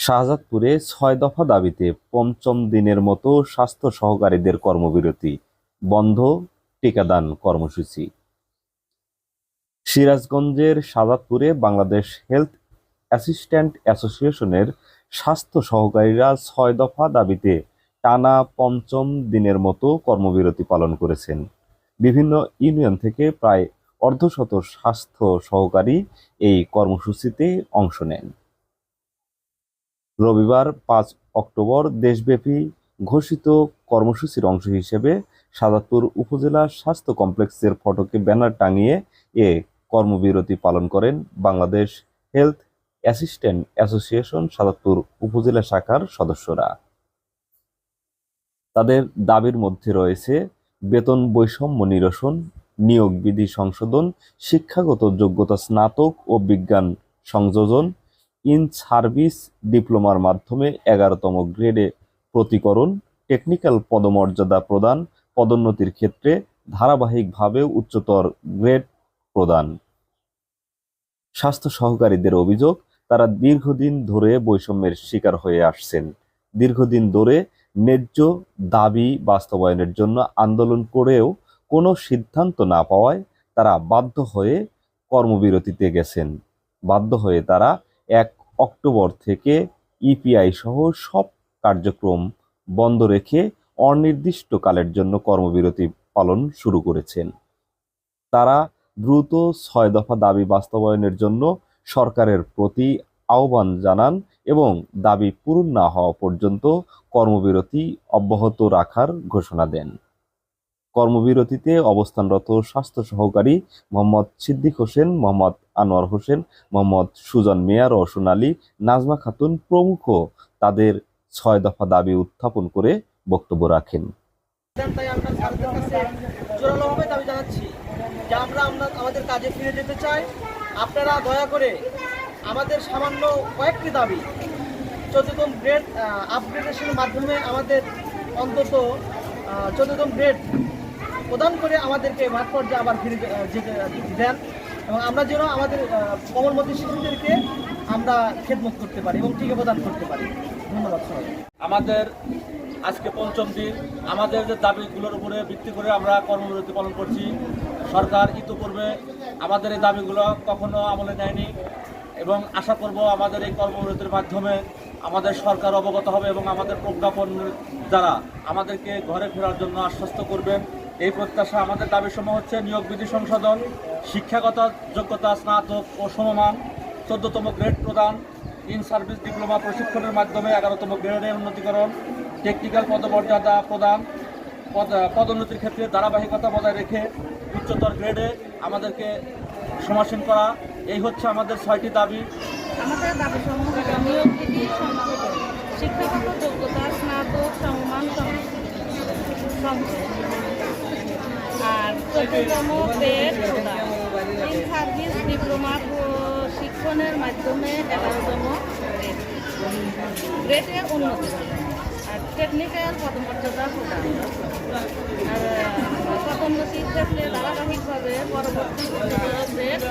শাহজাদপুরে ছয় দফা দাবিতে পঞ্চম দিনের মতো স্বাস্থ্য সহকারীদের কর্মবিরতি, বন্ধ টিকাদান কর্মসূচি। সিরাজগঞ্জের শাহজাদপুরে বাংলাদেশ হেলথ অ্যাসিস্ট্যান্ট অ্যাসোসিয়েশনের স্বাস্থ্য সহকারীরা ছয় দফা দাবিতে টানা পঞ্চম দিনের মতো কর্মবিরতি পালন করেছেন। বিভিন্ন ইউনিয়ন থেকে প্রায় অর্ধশত স্বাস্থ্য সহকারী এই কর্মসূচিতে অংশ নেন। রবিবার পাঁচ অক্টোবর দেশব্যাপী ঘোষিত কর্মসূচির অংশ হিসেবে সাদাতপুর উপজেলা স্বাস্থ্য কমপ্লেক্সের ফটকে ব্যানার টাঙিয়ে এ কর্মবিরতি পালন করেন Bangladesh health assistant association Sadatpur উপজেলা শাখার সদস্যরা। তাদের দাবির মধ্যে রয়েছে বেতন বৈষম্য নিরসন নিয়োগ বিধি সংশোধন, শিক্ষাগত যোগ্যতা স্নাতক ও বিজ্ঞান সংযোজন ইন সার্ভিস ডিপ্লোমার মাধ্যমে এগারোতম গ্রেডে প্রতিকরণ, টেকনিক্যাল পদমর্যাদা প্রদান, পদোন্নতির ক্ষেত্রে ধারাবাহিকভাবে উচ্চতর গ্রেড প্রদান। স্বাস্থ্য সহকারীদের অভিযোগ, তারা দীর্ঘদিন ধরে বৈষম্যের শিকার হয়ে আসছেন। দীর্ঘদিন ধরে ন্যায্য দাবি বাস্তবায়নের জন্য আন্দোলন করেও কোনো সিদ্ধান্ত না পাওয়ায় তারা বাধ্য হয়ে কর্মবিরতিতে গেছেন। বাধ্য হয়ে তারা এক অক্টোবর থেকে ইপিআই সহ সব কার্যক্রম বন্ধ রেখে অনির্দিষ্টকালের জন্য কর্মবিরতি পালন শুরু করেছেন। তারা দ্রুত ছয় দফা দাবি বাস্তবায়নের জন্য সরকারের প্রতি আহ্বান জানান এবং দাবি পূরণ না হওয়া পর্যন্ত কর্মবিরতি অব্যাহত রাখার ঘোষণা দেন। কর্মবিরতিতে অবস্থানরত স্বাস্থ্য সহকারী মোহাম্মদ সিদ্দিক হোসেন, মোহাম্মদ আনোয়ার হোসেন, মোহাম্মদ সুজন মিয়া রওশন আলী নাজমা খাতুন প্রমুখ তাদের ছয় দফা দাবি উত্থাপন করে বক্তব্য রাখেন। জানাচ্ছি যে আমরা আমাদের কাজে ফিরে যেতে চাই। আপনারা দয়া করে আমাদের সামান্য কয়েকটি দাবি চতুর্থম গ্রেড আপগ্রেডেশনের মাধ্যমে আমাদের অন্তত চতুর্থম গ্রেড প্রদান করে আমাদেরকে মাঠ পর্যায়ে আবার ফিরে দেন। এবং আমরা যেন আমাদের কোমলমতি শিশুদেরকে আমরা খেদমত করতে পারি এবং টিকা প্রদান করতে পারি। ধন্যবাদ সবাই আমাদের আজকে পঞ্চম দিন। আমাদের যে দাবিগুলোর উপরে ভিত্তি করে আমরা কর্মবিরতি পালন করছি। সরকার ইতিপূর্বে আমাদের এই দাবিগুলো কখনো আমলে নেয়নি এবং আশা করব আমাদের এই কর্মবিরতির মাধ্যমে আমাদের সরকার অবগত হবে এবং আমাদের প্রজ্ঞাপন দ্বারা আমাদেরকে ঘরে ফেরার জন্য আশ্বস্ত করবেন এই প্রত্যাশা আমাদের দাবি দাবিসমূহ হচ্ছে নিয়োগ বিধি সংশোধন, শিক্ষাগত যোগ্যতা স্নাতক ও সমমান, চোদ্দতম গ্রেড প্রদান ইন সার্ভিস ডিপ্লোমা প্রশিক্ষণের মাধ্যমে এগারোতম গ্রেডের উন্নতিকরণ, টেকনিক্যাল পদমর্যাদা প্রদান, পদ- পদোন্নতির ক্ষেত্রে ধারাবাহিকতা বজায় রেখে উচ্চতর গ্রেডে আমাদেরকে সমাসীন করা, এই হচ্ছে আমাদের ছয়টি দাবি। শিক্ষাগত যোগ্যতা, স্নাতক, সমমান গ্রেড প্রদান। ইন সার্ভিস ডিপ্লোমা শিক্ষণের মাধ্যমে এগারোতম গ্রেটে উন্নত আর টেকনিক্যাল পদমর্যাদা প্রদান। আর প্রথম পদোন্নতির ক্ষেত্রে ধারাবাহিকভাবে পরবর্তী গ্রেড